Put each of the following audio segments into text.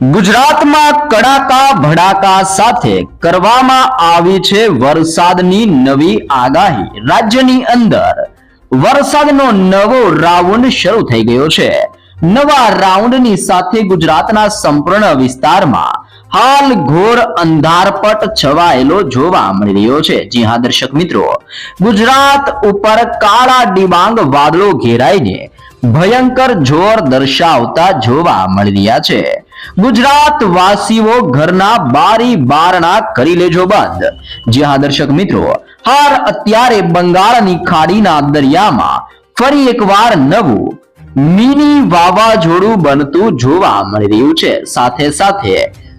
ગુજરાતમાં કડાકા ભડાકા સાથે કરવામાં આવી છે વરસાદની નવી આગાહી. રાજ્યની અંદર વરસાદનો નવો રાઉન્ડ શરૂ થઈ ગયો છે. નવા રાઉન્ડની સાથે ગુજરાતના સંપૂર્ણ વિસ્તારમાં હાલ ઘોર અંધારપટ છવાયેલો જોવા મળી રહ્યો છે. જી હા, દર્શક મિત્રો. ગુજરાત ઉપર કાળા ડિબાંગ વાદળો ઘેરાઈને ભયંકર જોર દર્શાવતા જોવા મળી રહ્યા છે. ગુજરાત વાસીઓ ઘરના બારી બારણા કરી લેજો બંધ. જી હા, દર્શક મિત્રો, હાલ અત્યારે બંગાળની ખાડીના દરિયામાં ફરી એકવાર નવું મિની વાવાઝોડું બનતું જોવા મળી રહ્યું છે. સાથે સાથે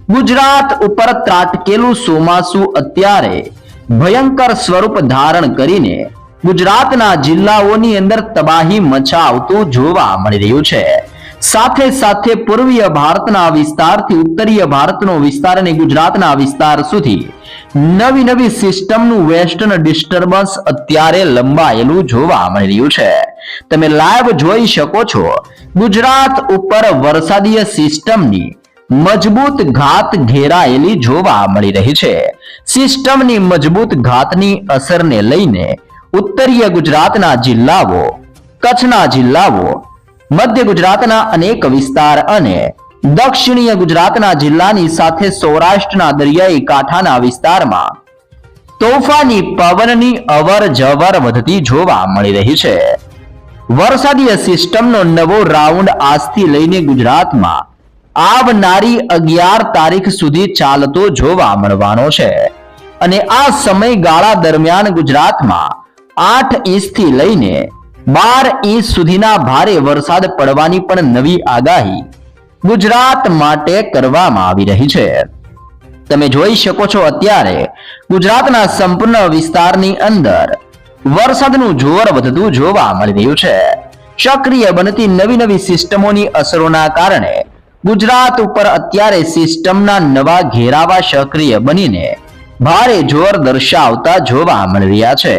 ગુજરાત ઉપર ત્રાટકેલું ચોમાસું અત્યારે ભયંકર સ્વરૂપ ધારણ કરીને ગુજરાતના જિલ્લાઓની અંદર તબાહી મચાવતું જોવા મળી રહ્યું છે. સાથે સાથે પૂર્વીય ભારતના વિસ્તારથી ઉત્તરીય ભારતનો વિસ્તાર અને ગુજરાતના વિસ્તાર સુધી નવી નવી સિસ્ટમનું વેસ્ટર્ન ડિસ્ટર્બન્સ અત્યારે લંબાયેલું જોવા મળી રહ્યું છે. તમે લાઈવ જોઈ શકો છો, ગુજરાત ઉપર વરસાદીય સિસ્ટમની મજબૂત ઘાત ઘેરાયેલી જોવા મળી રહી છે. સિસ્ટમની મજબૂત ઘાતની અસરને લઈને ઉત્તરીય ગુજરાતના જિલ્લાઓ, કચ્છના જિલ્લાઓ મધ્ય ગુજરાતના અનેક વિસ્તાર અને દક્ષિણીય ગુજરાતના જિલ્લાની સાથે સૌરાષ્ટ્રના દરિયાઈ કાંઠાના વિસ્તારમાં તોફાની પવનની અવર જવર વધતી જોવા મળી રહી છે. વરસાદીય સિસ્ટમનો નવો રાઉન્ડ આજથી લઈને ગુજરાતમાં આવનારી અગિયાર તારીખ સુધી ચાલતો જોવા મળવાનો છે. અને આ સમયગાળા દરમિયાન ગુજરાતમાં આઠ ઇંચથી લઈને બાર ઇંચ સુધીના ભારે વરસાદ પડવાની પણ નવી આગાહી ગુજરાત માટે કરવામાં આવી રહી છે. તમે જોઈ શકો છો અત્યારે ગુજરાતના સંપૂર્ણ વિસ્તારની અંદર વરસાદનું જોર વધતું જોવા મળી રહ્યું છે. સક્રિય બનતી નવી નવી સિસ્ટમોની અસરોના કારણે ગુજરાત ઉપર અત્યારે સિસ્ટમના નવા ઘેરાવા સક્રિય બનીને ભારે જોર દર્શાવતા જોવા મળી રહ્યા છે.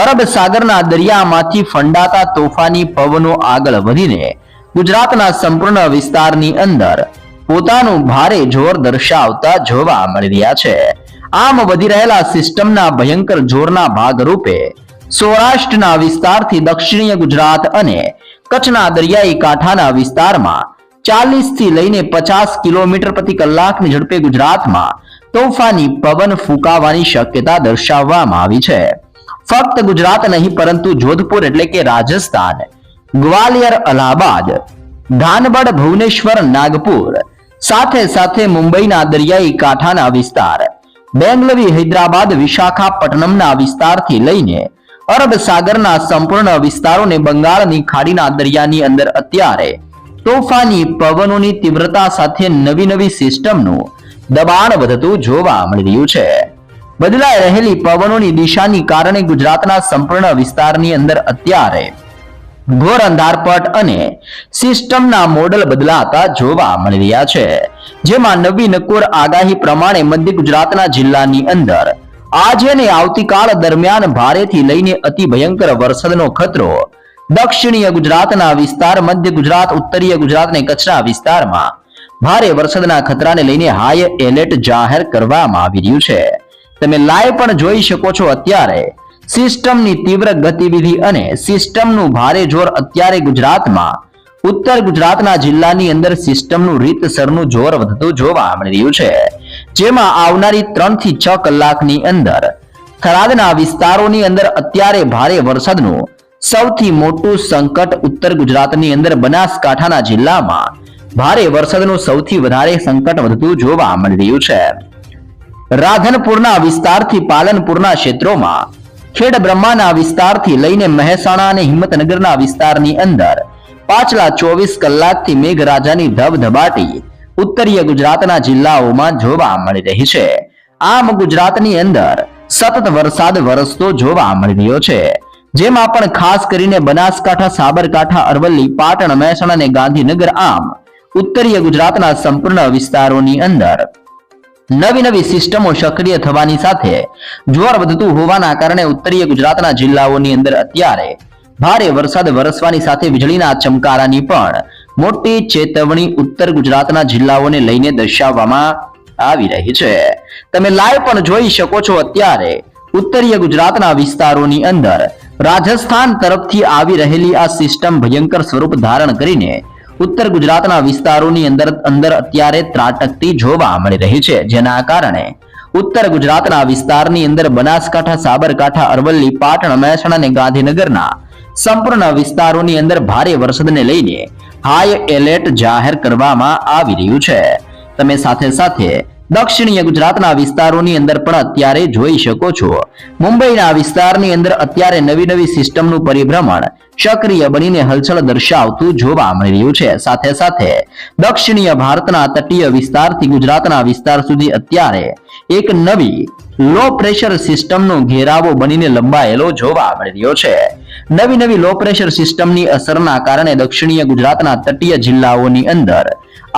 અરબ સાગરના દરિયામાંથી ફંડાતા તોફાની પવનો આગળ વધીને ગુજરાતના સંપૂર્ણ વિસ્તારની અંદર પોતાનું ભારે જોર દર્શાવતા જોવા મળી રહ્યા છે. આમ વધી રહેલા સિસ્ટમના ભયંકર જોરના ભાગરૂપે સૌરાષ્ટ્રના વિસ્તારથી દક્ષિણીય ગુજરાત અને કચ્છના દરિયાઈ કાંઠાના વિસ્તારમાં ચાલીસથી લઈને પચાસ કિલોમીટર પ્રતિ કલાકની ઝડપે ગુજરાતમાં તોફાની પવન ફૂંકાવાની શક્યતા દર્શાવવામાં આવી છે. ફક્ત ગુજરાત નહીં, પરંતુ જોધપુર એટલે કે રાજસ્થાન, ગ્વાલિયર, અલ્હાબાદ ધાનબડ ભુવનેશ્વર, નાગપુર, સાથે સાથે મુંબઈના દરિયાઈ કાંઠાના વિસ્તાર, બેંગલવી, હૈદરાબાદ, વિશાખાપટ્ટનમના વિસ્તારથી લઈને અરબ સાગરના સંપૂર્ણ વિસ્તારોને બંગાળની ખાડીના દરિયાની અંદર અત્યારે તોફાની પવનોની તીવ્રતા સાથે નવી નવી સિસ્ટમનું દબાણ વધતું જોવા મળી રહ્યું છે. બદલાઈ રહેલી પવનોની દિશાની કારણે ગુજરાતના સંપૂર્ણ વિસ્તારની અંદર અત્યારે ઘોર અંધારપટ અને સિસ્ટમના મોડલ બદલાતા જોવા મળી રહ્યા છે. જેમાં નવી નકોર આગાહી પ્રમાણે મધ્ય ગુજરાતના જિલ્લાની અંદર આજે અને આવતીકાલ દરમિયાન ભારેથી લઈને અતિ ભયંકર વરસાદનો ખતરો દક્ષિણીય ગુજરાતના વિસ્તાર, મધ્ય ગુજરાત, ઉત્તરીય ગુજરાત અને કચ્છના વિસ્તારમાં ભારે વરસાદના ખતરાને લઈને હાઈ એલર્ટ જાહેર કરવામાં આવી રહ્યું છે. તમે લાઈવ પણ જોઈ શકો છો અત્યારે. સિસ્ટમની તીવ્ર ગતિવિધિ અને સિસ્ટમનું ભારે જોર અત્યારે ગુજરાતમાં. ઉત્તર ગુજરાતના જિલ્લાની અંદર સિસ્ટમનું રીતસરનું જોર વધતું જોવા મળી રહ્યું છે. જેમાં આવનારી ત્રણથી છ કલાકની અંદર થરાદના વિસ્તારોની અંદર અત્યારે ભારે વરસાદનું સૌથી મોટું સંકટ ઉત્તર ગુજરાતની અંદર બનાસકાંઠાના જિલ્લામાં. ભારે વરસાદનું સૌથી વધારે સંકટ વધતું જોવા મળી રહ્યું છે. રાધનપુરના વિસ્તારથી પાલનપુરના ક્ષેત્રોમાં ખેડ બ્રહ્માના વિસ્તારથી લઈને મહેસાણા અને હિંમતનગરના વિસ્તારની અંદર પાછલા ચોવીસ કલાકથી મેઘરાજાની ધબધબાટી ઉત્તરીય ગુજરાતના જિલ્લાઓમાં જોવા મળી રહી છે. આમ ગુજરાતની અંદર સતત વરસાદ વરસતો જોવા મળી રહ્યો છે. જેમાં પણ ખાસ કરીને બનાસકાંઠા, સાબરકાંઠા, અરવલ્લી, પાટણ, મહેસાણા અને ગાંધીનગર આમ ઉત્તરીય ગુજરાતના સંપૂર્ણ વિસ્તારોની અંદર નવી નવી સિસ્ટમો સક્રિય થવાની સાથે જોર વધતું હોવાના કારણે ઉત્તરીય ગુજરાતના જિલ્લાઓની અંદર અત્યારે ભારે વરસાદ વરસવાની સાથે વીજળીના ચમકારાની પણ મોટી ચેતવણી ઉત્તર ગુજરાતના જિલ્લાઓને લઈને દર્શાવવામાં આવી રહી છે. તમે લાઈવ પણ જોઈ શકો છો અત્યારે ઉત્તરીય ગુજરાતના વિસ્તારોની અંદર રાજસ્થાન તરફથી આવી રહેલી આ સિસ્ટમ ભયંકર સ્વરૂપ ધારણ કરીને ઉત્તર ગુજરાતના વિસ્તારોની અંદર અંદર અત્યારે ત્રાટકતી જોવા મળી રહી છે, જેના કારણે ઉત્તર ગુજરાતના વિસ્તારની અંદર બનાસકાંઠા, સાબરકાંઠા, અરવલ્લી, પાટણ, મહેસાણા અને ગાંધીનગરના સંપૂર્ણ વિસ્તારોની અંદર ભારે વરસાદને લઈને હાઈ એલર્ટ જાહેર કરવામાં આવી રહ્યું છે. તમે સાથે સાથે દક્ષિણીય ગુજરાતના વિસ્તારોની અંદર પણ અત્યારે જોઈ શકો છો. મુંબઈના વિસ્તારની અંદર અત્યારે નવી નવી સિસ્ટમનું પરિભ્રમણ સક્રિય બનીને હલચલ દર્શાવતું જોવા મળી રહ્યું છે. સાથે સાથે દક્ષિણીય ભારતના તટીય વિસ્તારથી ગુજરાતના વિસ્તાર સુધી અત્યારે એક નવી લો પ્રેશર સિસ્ટમનો ઘેરાવો બનીને લંબાયેલો જોવા મળી રહ્યો છે. નવી નવી લો પ્રેશર સિસ્ટમની અસરના કારણે દક્ષિણીય ગુજરાતના તટીય જિલ્લાઓની અંદર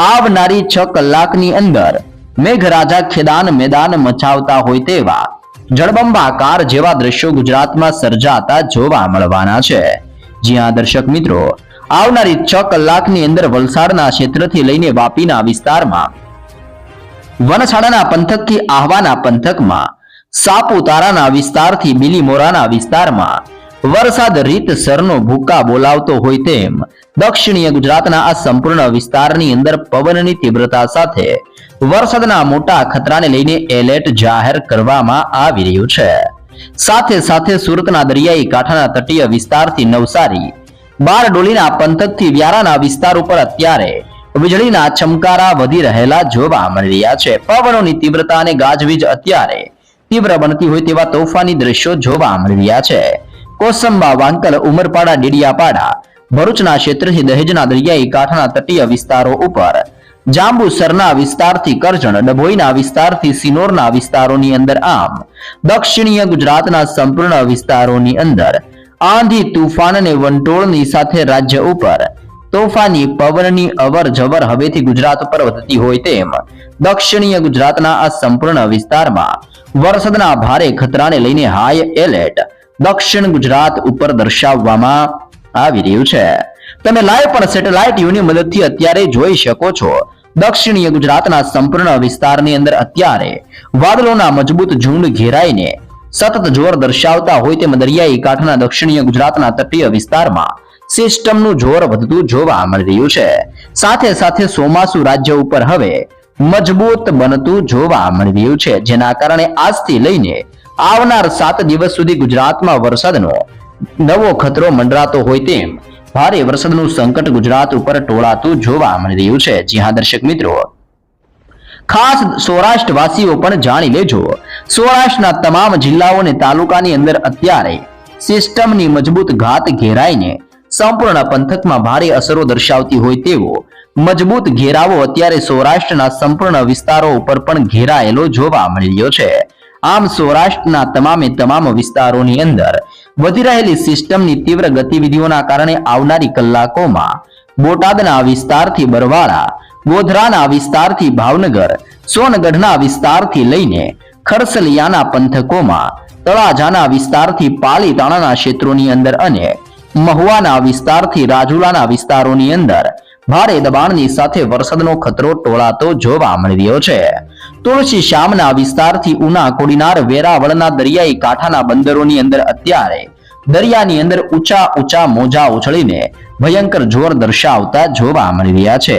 આવનારી છ કલાકની અંદર મેઘરાજા ખેદાન મેદાન મચાવતા હોય તેવા જળબંબાકાર જેવા દ્રશ્યો ગુજરાતમાં સર્જાતા જોવા મળવાના છે. જ્યાં દર્શક મિત્રો, આવનારી છ કલાકની અંદર વલસાડના ક્ષેત્રથી લઈને વાપીના વિસ્તારમાં વનસાડાના પંથકથી આહવાના પંથકમાં, સાપુતારાના વિસ્તારથી બિલીમોરાના વિસ્તારમાં વરસાદ રીતસરનો ભૂકા બોલાવતો હોય તેમ દક્ષિણીય ગુજરાતના આ સંપૂર્ણ વિસ્તારની અંદર પવનની તીવ્રતા સાથે વરસાદના મોટા ખતરાને લઈને એલર્ટ જાહેર કરવામાં આવી રહ્યું છે. સાથે સાથે સુરતના દરિયાઈ કાંઠાના તટીય વિસ્તારથી નવસારી, બારડોલીના પંથકથી વ્યારાના વિસ્તાર ઉપર અત્યારે વીજળીના ચમકારા વધી રહેલા જોવા મળી રહ્યા છે. પવનોની તીવ્રતા અને ગાજવીજ અત્યારે તીવ્ર બનતી હોય તેવા તોફાની દ્રશ્યો જોવા મળી રહ્યા છે. કોસંબા વાંકલ, ઉમરપાડા, ડીડિયાપાડા, ભરૂચના ક્ષેત્રથી દહેજના દરિયાઈ કાંઠાના તટીય વિસ્તારો ઉપર. જાંબુસરના વિસ્તારથી કરજણ, ડભોઈના વિસ્તારથી સિનોરના વિસ્તારોની અંદર આમ. દક્ષિણીય ગુજરાતના સંપૂર્ણ વિસ્તારોની અંદર. આંધી તુફાન અને વંટોળની સાથે રાજ્ય ઉપર. તોફાની પવનની અવર જવર હવેથી ગુજરાત ઉપર વધતી હોય તેમ. દક્ષિણીય ગુજરાતના આ સંપૂર્ણ વિસ્તારમાં. વરસાદના ભારે ખતરાને લઈને હાઈ એલર્ટ દક્ષિણ ગુજરાત ઉપર દર્શાવવામાં આવી રહ્યું છે. તમે લાઈવ પણ સેટેલાઇટ યુની મદદથી અત્યારે જોઈ શકો છો. દક્ષિણીય ગુજરાતના સંપૂર્ણ વિસ્તારની અંદર અત્યારે વાદળોના મજબૂત ઝુંડ ઘેરાઈને સતત જોર દર્શાવતા હોય તેમ દરિયાઈ કાંઠાના દક્ષિણીય ગુજરાતના તટીય વિસ્તારમાં સિસ્ટમનું જોર વધતું જોવા મળી રહ્યું છે. સાથે સાથે સોમાસુ રાજ્ય ઉપર હવે મજબૂત બનતું જોવા મળી રહ્યું છે, જેના કારણે આજથી લઈને આવનાર સાત દિવસ સુધી ગુજરાતમાં વરસાદનો નવો ખતરો મંડરાતો હોય તેમ ભારે વરસાદનું સંકટ ગુજરાત ઉપર ટોળાતું જોવા મળી રહ્યું છે. જી હા, દર્શક મિત્રો. ખાસ સૌરાષ્ટ્રવાસીઓ પણ જાણી લેજો. સૌરાષ્ટ્રના તમામ જિલ્લાઓ અને તાલુકાની અંદર અત્યારે સિસ્ટમની મજબૂત ઘાત ઘેરાઈને સંપૂર્ણ પંથકમાં ભારે અસરો દર્શાવતી હોય તેવો મજબૂત ઘેરાવો અત્યારે સૌરાષ્ટ્રના સંપૂર્ણ વિસ્તારો ઉપર પણ ઘેરાયેલો જોવા મળી રહ્યો છે. આમ સૌરાષ્ટ્રના તમામે તમામ વિસ્તારોની અંદર વધી રહેલી સિસ્ટમની તીવ્ર ગતિવિધિઓના કારણે આવનારી કલાકોમાં બોટાદના વિસ્તારથી બરવાળા, ગોધરાના વિસ્તારથી ભાવનગર, સોનગઢના વિસ્તારથી લઈને ખરસલિયાના પંથકોમાં, તળાજાના વિસ્તારથી પાલીતાણાના ક્ષેત્રોની અંદર અને મહુવાના વિસ્તારથી રાજુલાના વિસ્તારોની અંદર ભારે દબાણની સાથે વરસાદનો ખતરો ટોળાતો જોવા મળી રહ્યો છે. તુલસી શ્યામના વિસ્તારથી ઉના કોડીનાર વેરાવળના દરિયાઈ કાંઠાના બંદરોની અંદર અત્યારે દરિયાની અંદર ઊંચા ઊંચા મોજા ઉછળીને ભયંકર જોર દર્શાવતા જોવા મળી રહ્યા છે.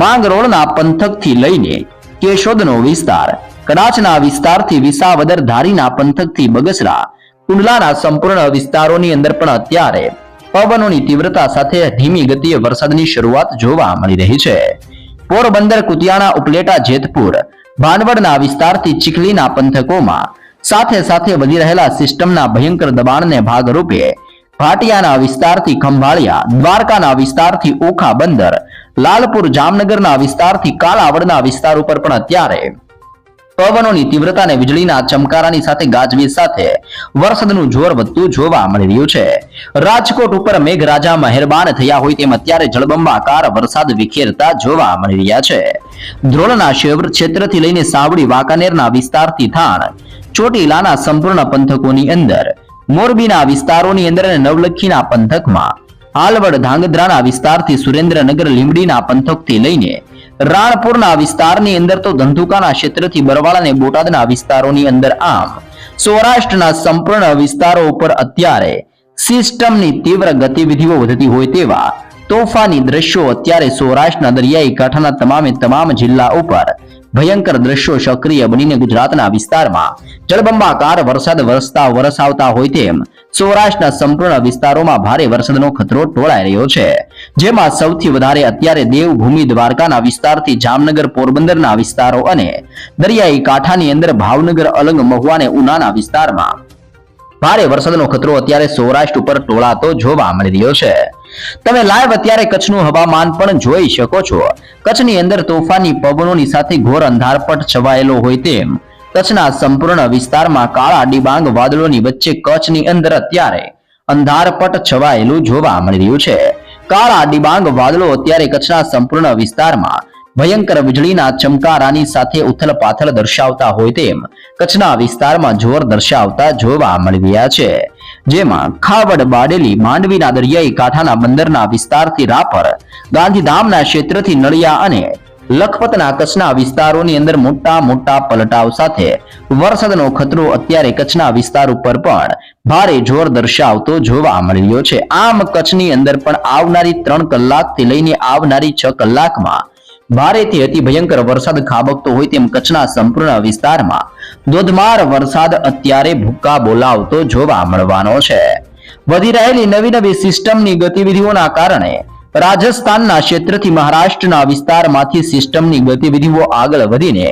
માંગરોળના પંથકથી લઈને કેશોદનો વિસ્તાર, કડાચના વિસ્તારથી વિસાવદર ધારીના પંથકથી બગસરા, કુંડલાના સંપૂર્ણ વિસ્તારોની અંદર પણ અત્યારે પવનોની તીવ્રતા સાથે ધીમી ગતિએ વરસાદની શરૂઆત જોવા મળી રહી છે. પોરબંદર, કુતિયાણા, ઉપલેટા, જેતપુર ભાનવડના વિસ્તારથી ચીખલીના પંથકોમાં સાથે સાથે વધી રહેલા સિસ્ટમના ભયંકર દબાણને ભાગરૂપે ભાટિયાના વિસ્તારથી ખંભાળિયા, દ્વારકાના વિસ્તારથી ઓખા બંદર, લાલપુર જામનગરના વિસ્તારથી કાલાવડના વિસ્તાર ઉપર પણ અત્યારે પવનોની તીવ્રતા અને વીજળીના ચમકારાની સાથે ગાજવીજ સાથે વરસાદનું જોર વધતું જોવા મળી રહ્યું છે. રાજકોટ ઉપર મેઘરાજા મહેરબાન થયા હોય તેમ અત્યારે જળબંબાકાર વરસાદ વિખેરતા જોવા મળી રહ્યા છે. ધ્રોલના શેવર ક્ષેત્રથી લઈને સાવડી, વાંકાનેરના વિસ્તારથી થાણ, ચોટીલાના સંપૂર્ણ પંથકોની અંદર, મોરબીના વિસ્તારોની અંદર અને નવલખીના પંથકમાં આલવડ ધાંગધ્રાના વિસ્તારથી સુરેન્દ્રનગર, લીંબડીના પંથકથી લઈને રાણપુરના વિસ્તારની અંદર તો ધંધુકાના ક્ષેત્રથી બરવાળા અને બોટાદના વિસ્તારોની અંદર આમ. સૌરાષ્ટ્રના સંપૂર્ણ વિસ્તારો ઉપર અત્યારે સિસ્ટમની તીવ્ર ગતિવિધિઓ વધતી હોય તેવા તોફાની દ્રશ્યો અત્યારે સૌરાષ્ટ્રના દરિયાઈ કાંઠાના તમામે તમામ જિલ્લા ઉપર ભયંકર દ્રશ્યો સક્રિય બનીને ગુજરાતના વિસ્તારમાં. જળબંબાકાર વરસાદ વરસતા વરસાવતા હોય તેમ સૌરાષ્ટ્રના સંપૂર્ણ વિસ્તારોમાં ભારે વરસાદનો ખતરો ટોળાઈ રહ્યો છે. જેમાં સૌથી વધારે અત્યારે દેવભૂમિ દ્વારકાના વિસ્તારથી જામનગર પોરબંદરના વિસ્તારો અને દરિયાઈ કાંઠાની અંદર ભાવનગર અલંગ મહુવા અને ઉનાના વિસ્તારમાં ભારે વરસાદનો ખતરો અત્યારે સૌરાષ્ટ્ર ઉપર ટોળાતો જોવા મળી રહ્યો છે. તમે લાઈવ અત્યારે કચ્છનું હવામાન પણ જોઈ શકો છો. કચ્છની અંદર તોફાની પવનોની સાથે ઘોર અંધારપટ છવાયેલો હોય તેમ, કચ્છના સંપૂર્ણ વિસ્તારમાં કાળા ડિબાંગ વાદળોની વચ્ચે કચ્છની અંદર અત્યારે અંધારપટ છવાયેલું જોવા મળી રહ્યું છે. કાળા ડિબાંગ વાદળો અત્યારે કચ્છના સંપૂર્ણ વિસ્તારમાં ભયંકર વીજળીના ચમકારાની સાથે ઉથલ પાથલ દર્શાવતા હોય તેમ કચ્છના વિસ્તારમાં જોર દર્શાવતા જોવા મળી રહ્યા છે. જેમાં ખાવડ બાડેલી, માંડવીના દરિયાઈ કાંઠાના બંદરના વિસ્તારથી રાપર, ગાંધીધામના ક્ષેત્રથી નળિયા અને લખપતના કચ્છના વિસ્તારોની અંદર મોટા મોટા પલટાવ સાથે વરસાદનો ખતરો અત્યારે કચ્છના વિસ્તાર ઉપર પણ ભારે જોર દર્શાવતો જોવા મળી રહ્યો છે. આમ કચ્છની અંદર પણ આવનારી ત્રણ કલાકથી લઈને આવનારી છ કલાકમાં ભારેથી અતિ ભયંકર વરસાદ ખાબકતો હોય તેમ કચ્છના સંપૂર્ણ વિસ્તારમાં ધોધમાર વરસાદ અત્યારે ભૂક્કા બોલાવતો જોવા મળવાનો છે. વધી રહેલી નવી નવી સિસ્ટમની ગતિવિધિઓના કારણે રાજસ્થાનના ક્ષેત્રથી મહારાષ્ટ્રના વિસ્તારમાંથી સિસ્ટમની ગતિવિધિઓ આગળ વધીને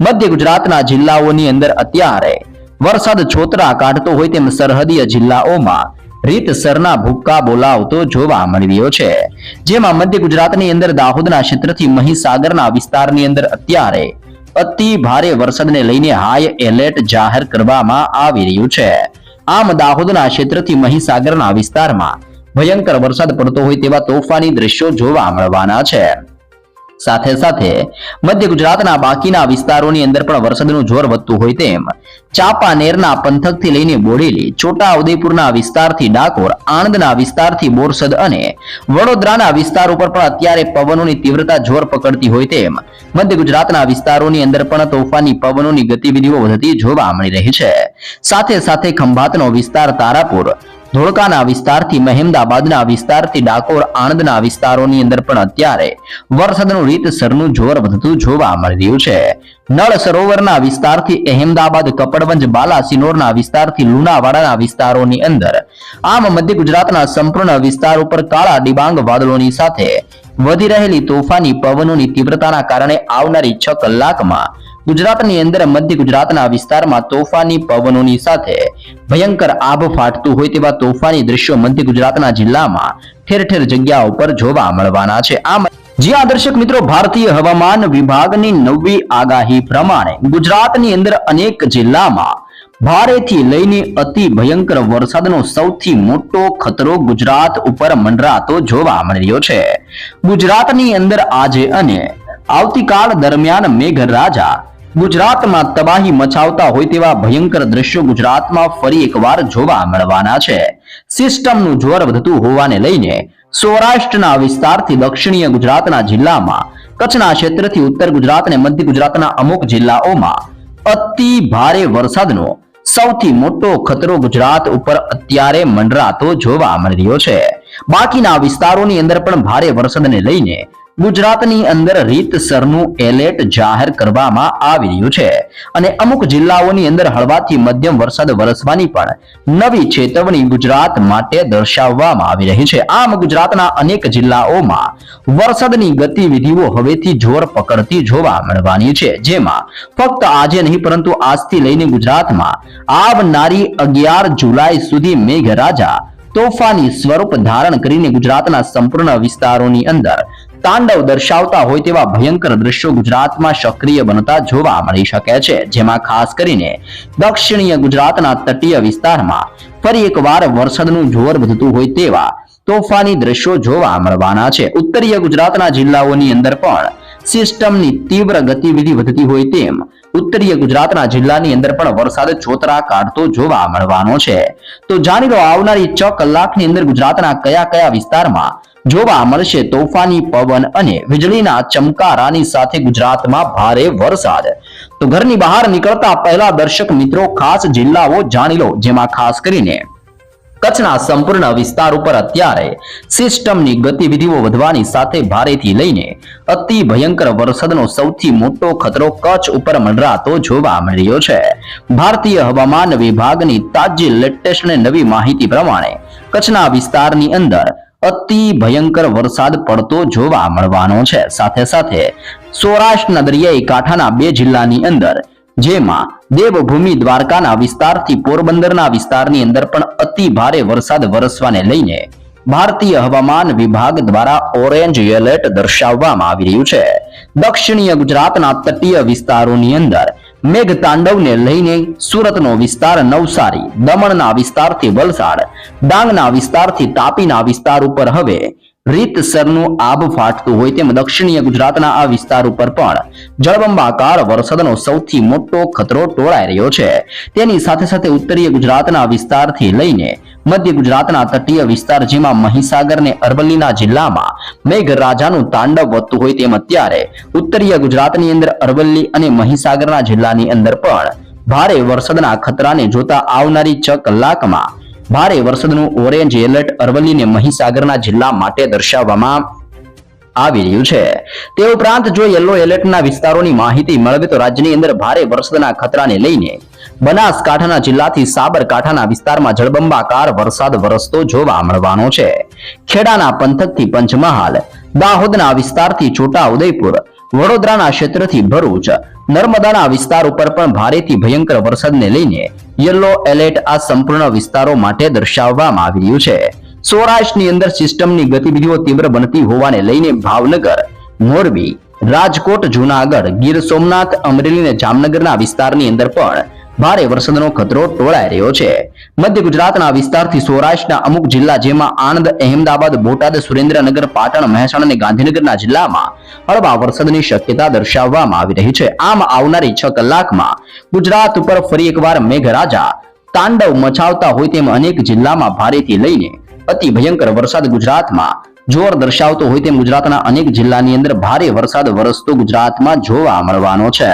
મધ્ય ગુજરાતના જિલ્લાઓની અંદર અત્યારે વરસાદ છોતરા કાઢતો હોય તેમ સરહદીય જિલ્લાઓમાં રીતસરના ભૂક્કા બોલાવતો જોવા મળ્યો છે. જેમાં મધ્ય ગુજરાતની અંદર દાહોદના ક્ષેત્રથી મહીસાગરના વિસ્તારની અંદર અત્યારે અતિ ભારે વરસાદને લઈને હાઈ એલર્ટ જાહેર કરવામાં આવી રહ્યું છે. આમ દાહોદના ક્ષેત્રથી મહીસાગરના વિસ્તારમાં ભયંકર વરસાદ પડતો હોય તેવા તોફાની દ્રશ્યો જોવા મળવાના છે. સાથે સાથે મધ્ય ગુજરાતના બાકીના વિસ્તારોની અંદર પણ વરસાદનું જોર વધતું હોય તેમ ચાંપાનેરના પંથકથી લઈને બોડેલી, છોટા વિસ્તારથી ડાકોર, આણંદના વિસ્તારથી બોરસદ અને વડોદરાના વિસ્તાર ઉપર પણ અત્યારે પવનોની તીવ્રતા જોર પકડતી હોય તેમ મધ્ય ગુજરાતના વિસ્તારોની અંદર પણ તોફાની પવનોની ગતિવિધિઓ વધતી જોવા મળી રહી છે. સાથે સાથે ખંભાતનો વિસ્તાર તારાપુર ધોળકાના વિસ્તારથી મહેમદાબાદના વિસ્તારથી ડાકોર, આણંદના વિસ્તારોની અંદર પણ અત્યારે વરસાદનું રીતસરનું જોર વધતું જોવા મળી રહ્યું છે. નળ સરોવરના વિસ્તારથી અહેમદાબાદ, કપડવંજ બાલાસિનોરના વિસ્તારથી લુણાવાડાના વિસ્તારોની અંદર આમ મધ્ય ગુજરાતના સંપૂર્ણ વિસ્તાર ઉપર કાળા ડિબાંગ વાદળોની સાથે વધી રહેલી તોફાની પવનોની તીવ્રતાના કારણે આવનારી છ કલાકમાં ગુજરાતની અંદર મધ્ય ગુજરાતના વિસ્તારમાં તોફાની પવનોની સાથે ભયંકર આભ ફાટતું હોય તેવા તોફાની દ્રશ્યો મધ્ય ગુજરાતના જિલ્લામાં ઠેર ઠેર જગ્યાઓ પર જોવા મળવાના છે. આમ જ્યાં દર્શક મિત્રો, ભારતીય હવામાન વિભાગની નવી આગાહી પ્રમાણે ગુજરાતની અંદર અનેક જિલ્લામાં ભારેથી લઈને અતિ ભયંકર વરસાદનો સૌથી મોટો ખતરો ગુજરાત ઉપર મંડરાતો જોવા મળી રહ્યો છે. ગુજરાતની અંદર આજે અને આવતીકાલ દરમિયાન મેઘરાજા ગુજરાતમાં તબાહી મચાવતા હોય તેવા ભયંકર દ્રશ્યો ગુજરાતમાં ફરી એકવાર જોવા મળવાના છે. સિસ્ટમનું જોર વધતું હોવાને લઈને સૌરાષ્ટ્રના વિસ્તારથી દક્ષિણીય ગુજરાતના જિલ્લામાં, કચ્છના ક્ષેત્રથી ઉત્તર ગુજરાત અને મધ્ય ગુજરાતના અમુક જિલ્લાઓમાં અતિ ભારે વરસાદનો સૌથી મોટો ખતરો ગુજરાત ઉપર અત્યારે મંડરાતો જોવા મળી રહ્યો છે. બાકીના વિસ્તારોની અંદર પણ ભારે વરસાદને લઈને ગુજરાતની અંદર રીતસરનું એલર્ટ જાહેર કરવામાં આવી રહ્યું છે. અને અમુક જિલ્લાઓની અંદર હળવાથી મધ્યમ વરસાદ વરસવાની પણ નવી ચેતવણી ગુજરાત માટે દર્શાવવામાં આવી રહી છે. આમ ગુજરાતના અનેક જિલ્લાઓમાં વરસાદની ગતિવિધિઓ હવેથી જોર પકડતી જોવા મળવાની છે. જેમાં ફક્ત આજે નહીં, પરંતુ આજથી લઈને ગુજરાતમાં આવનારી અગિયાર જુલાઈ સુધી મેઘરાજા તોફાની સ્વરૂપ ધારણ કરીને ગુજરાતના સંપૂર્ણ વિસ્તારોની અંદર તાંડવ દર્શાવતા હોય તેવા ભયંકર દ્રશ્યો ગુજરાતમાં સક્રિય બનતા જોવા મળી શકે છે. જેમાં ખાસ કરીને દક્ષિણીય ગુજરાતના તટીય વિસ્તારમાં ફરી એકવાર વરસાદનું જોર વધતું હોય તેવા તોફાની દ્રશ્યો જોવા મળવાના છે. ઉત્તરીય ગુજરાતના જિલ્લાઓની અંદર પણ સિસ્ટમની તીવ્ર ગતિવિધિ વધતી હોય તેમ ઉત્તરીય ગુજરાતના જિલ્લાની અંદર પણ વરસાદ ચોતરા કાઢતો જોવા મળવાનો છે. તો જાણી લો, આવનારી છ કલાકની અંદર ગુજરાતના કયા કયા વિસ્તારમાં જોવા મળશે તોફાની પવન અને વીજળીના ચમકારાની સાથે ગુજરાતમાં ભારે વરસાદ. તો ઘરની બહાર નીકળતા પહેલા દર્શક મિત્રો, ખાસ જિલ્લાઓ જાણી લો, જેમાં ખાસ કરીને કચ્છના સંપૂર્ણ વિસ્તાર ઉપર અત્યારે સિસ્ટમની ગતિવિધિઓ વધવાની સાથે ભારેથી લઈને અતિ ભયંકર વરસાદનો સૌથી મોટો ખતરો કચ્છ ઉપર મંડરાતો જોવા મળ્યો છે. ભારતીય હવામાન વિભાગની તાજી લેટેસ્ટ અને નવી માહિતી પ્રમાણે કચ્છના વિસ્તારની અંદર અતિ ભયંકર વરસાદ પડતો જોવા મળવાનો છે. સાથે સાથે સૌરાષ્ટ્રના દરિયાઈ કાંઠાના બે જિલ્લાની અંદર, જેમાં દેવભૂમિ દ્વારકાના વિસ્તારથી પોરબંદરના વિસ્તારની અંદર પણ અતિ ભારે વરસાદ વરસવાને લઈને ભારતીય હવામાન વિભાગ દ્વારા ઓરેન્જ એલર્ટ દર્શાવવામાં આવી રહ્યું છે. દક્ષિણીય ગુજરાતના તટીય વિસ્તારોની અંદર મેઘ તાંડવને લઈને સુરતનો વિસ્તાર નવસારી, દમણના વિસ્તારથી વલસાડ, ડાંગના વિસ્તારથી તાપીના વિસ્તાર ઉપર હવે રીતસરનું આબ ફાટતું હોય તેમ દક્ષિણીય ગુજરાતના આ વિસ્તાર ઉપર પણ જળબંબાકાર વરસાદનો સૌથી મોટો ખતરો ટોળાઈ રહ્યો છે. તેની સાથે સાથે ઉત્તરીય ગુજરાતના વિસ્તારથી લઈને મધ્ય ગુજરાતના તટીય વિસ્તાર જેમાં મહીસાગર ને અરવલ્લીના જિલ્લામાં મેઘરાજાનું તાંડવ વધતું હોય તેમ અત્યારે ઉત્તરીય ગુજરાતની અંદર અરવલ્લી અને મહીસાગરના જિલ્લાની અંદર પણ ભારે વરસાદના ખતરાને જોતા આવનારી છ કલાકમાં ભારે વરસાદનું ઓરેન્જ એલર્ટ અરવલ્લી અને મહીસાગરના જિલ્લા માટે દર્શાવવામાં આવી રહ્યું છે. તે ઉપરાંત જો યલો એલર્ટના વિસ્તારોની માહિતી મેળવે તો રાજ્યની અંદર ભારે વરસાદના ખતરાને લઈને બનાસકાંઠાના જિલ્લાથી સાબરકાંઠાના વિસ્તારમાં જળબંબાકાર વરસાદ વરસતો જોવા મળવાનો છે. ખેડાના પંથકથી પંચમહાલ, દાહોદના વિસ્તારથી છોટા ઉદયપુર વડોદરાના ક્ષેત્રથી ભરૂચ નર્મદાના વિસ્તાર ઉપર પણ ભારેથી ભયંકર વરસાદને લઈને યલો એલર્ટ આ સંપૂર્ણ વિસ્તારો માટે દર્શાવવામાં આવી રહ્યું છે. સૌરાષ્ટ્રની અંદર સિસ્ટમની ગતિવિધિઓ તીવ્ર બનતી હોવાને લઈને ભાવનગર, મોરબી, રાજકોટ, જુનાગઢ, ગીર સોમનાથ, અમરેલી અને જામનગરના વિસ્તારની અંદર પણ ભારે વરસાદનો ખતરો ટોળાઈ રહ્યો છે. મધ્ય ગુજરાતના વિસ્તારથી સૌરાષ્ટ્રના અમુક જિલ્લા જેમાં આણંદ, અહેમદાબાદ, બોટાદ, સુરેન્દ્રનગર, પાટણ, મહેસાણા અને ગાંધીનગરના જિલ્લામાં હળવા વરસાદની શક્યતા દર્શાવવામાં આવી રહી છે. આમ આવનારી છ કલાકમાં ગુજરાત ઉપર ફરી એકવાર મેઘરાજા તાંડવ મચાવતા હોય તેમ અનેક જિલ્લામાં ભારેથી લઈને અતિ ભયંકર વરસાદ ગુજરાતમાં જોર દર્શાવતો હોય તેમ ગુજરાતના અનેક જિલ્લાની અંદર ભારે વરસાદ વરસતો ગુજરાતમાં જોવા મળવાનો છે.